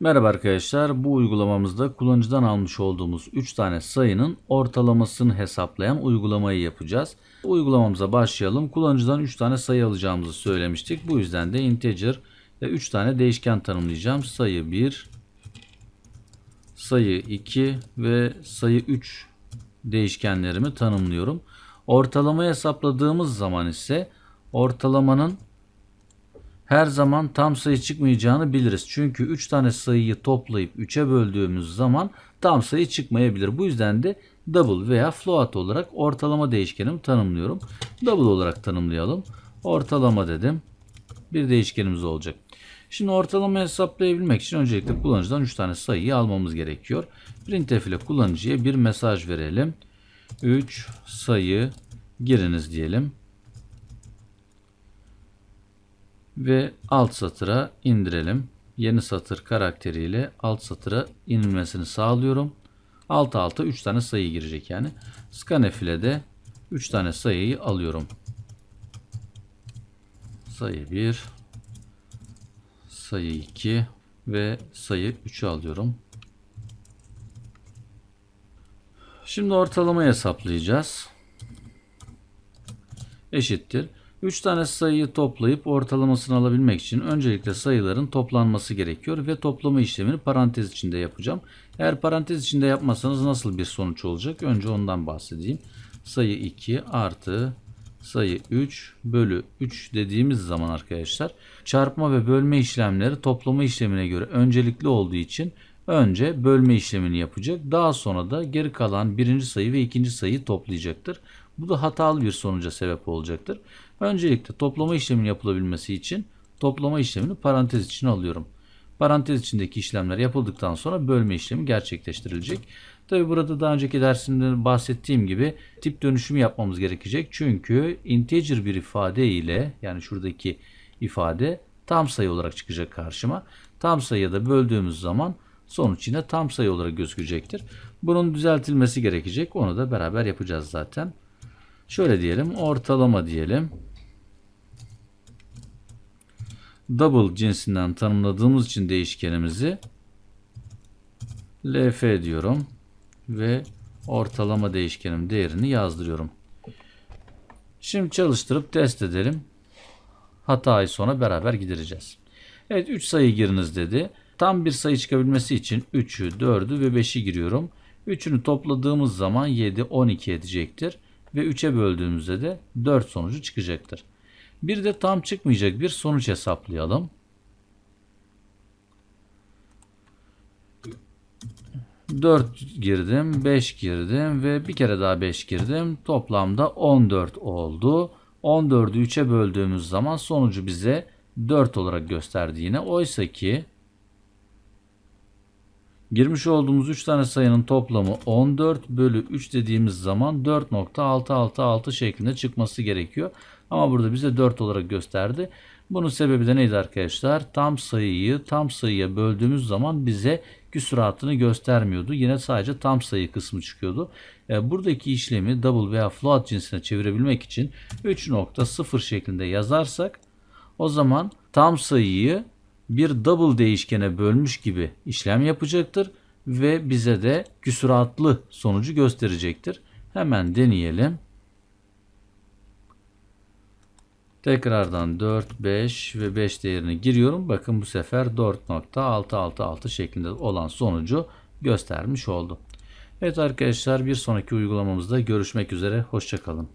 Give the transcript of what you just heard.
Merhaba arkadaşlar. Bu uygulamamızda kullanıcıdan almış olduğumuz 3 tane sayının ortalamasını hesaplayan uygulamayı yapacağız. Uygulamamıza başlayalım. Kullanıcıdan 3 tane sayı alacağımızı söylemiştik. Bu yüzden de integer ve 3 tane değişken tanımlayacağım. Sayı 1, sayı 2 ve sayı 3 değişkenlerimi tanımlıyorum. Ortalama hesapladığımız zaman ise ortalamanın her zaman tam sayı çıkmayacağını biliriz. Çünkü 3 tane sayıyı toplayıp 3'e böldüğümüz zaman tam sayı çıkmayabilir. Bu yüzden de double veya float olarak ortalama değişkenimi tanımlıyorum. Double olarak tanımlayalım. Ortalama dedim. Bir değişkenimiz olacak. Şimdi ortalama hesaplayabilmek için öncelikle kullanıcıdan 3 tane sayıyı almamız gerekiyor. Printf ile kullanıcıya bir mesaj verelim. 3 sayı giriniz diyelim. Ve alt satıra indirelim. Yeni satır karakteriyle alt satıra inilmesini sağlıyorum. Alt alta 3 tane sayı girecek yani. Scanf ile de 3 tane sayıyı alıyorum. Sayı 1, sayı 2 ve sayı 3'ü alıyorum. Şimdi ortalama hesaplayacağız. Eşittir. 3 tane sayıyı toplayıp ortalamasını alabilmek için öncelikle sayıların toplanması gerekiyor ve toplama işlemini parantez içinde yapacağım. Eğer parantez içinde yapmasanız nasıl bir sonuç olacak? Önce ondan bahsedeyim. Sayı 2 artı sayı 3 bölü 3 dediğimiz zaman arkadaşlar çarpma ve bölme işlemleri toplama işlemine göre öncelikli olduğu için önce bölme işlemini yapacak. Daha sonra da geri kalan birinci sayı ve ikinci sayıyı toplayacaktır. Bu da hatalı bir sonuca sebep olacaktır. Öncelikle toplama işleminin yapılabilmesi için toplama işlemini parantez içine alıyorum. Parantez içindeki işlemler yapıldıktan sonra bölme işlemi gerçekleştirilecek. Tabi burada daha önceki dersimde bahsettiğim gibi tip dönüşümü yapmamız gerekecek. Çünkü integer bir ifade ile yani şuradaki ifade tam sayı olarak çıkacak karşıma. Tam sayıya da böldüğümüz zaman sonuç yine tam sayı olarak gözükecektir. Bunun düzeltilmesi gerekecek. Onu da beraber yapacağız zaten. Şöyle diyelim ortalama diyelim. Double cinsinden tanımladığımız için değişkenimizi lf diyorum ve ortalama değişkenim değerini yazdırıyorum. Şimdi çalıştırıp test edelim. Hatayı sonra beraber gidereceğiz. Evet 3 sayı giriniz dedi. Tam bir sayı çıkabilmesi için 3'ü, 4'ü ve 5'i giriyorum. 3'ünü topladığımız zaman 7, 12 edecektir ve 3'e böldüğümüzde de 4 sonucu çıkacaktır. Bir de tam çıkmayacak bir sonuç hesaplayalım. 4 girdim, 5 girdim ve bir kere daha 5 girdim. Toplamda 14 oldu. 14'ü 3'e böldüğümüz zaman sonucu bize 4 olarak gösterdi yine. Oysa ki Girmiş olduğumuz 3 tane sayının toplamı 14 bölü 3 dediğimiz zaman 4.666 şeklinde çıkması gerekiyor. Ama burada bize 4 olarak gösterdi. Bunun sebebi de neydi arkadaşlar? Tam sayıyı tam sayıya böldüğümüz zaman bize küsuratını göstermiyordu. Yine sadece tam sayı kısmı çıkıyordu. E, buradaki işlemi double veya float cinsine çevirebilmek için 3.0 şeklinde yazarsak o zaman tam sayıyı bir double değişkene bölmüş gibi işlem yapacaktır ve bize de küsuratlı sonucu gösterecektir. Hemen deneyelim. Tekrardan 4, 5 ve 5 değerini giriyorum. Bakın bu sefer 4.666 şeklinde olan sonucu göstermiş oldu. Evet arkadaşlar bir sonraki uygulamamızda görüşmek üzere. Hoşçakalın.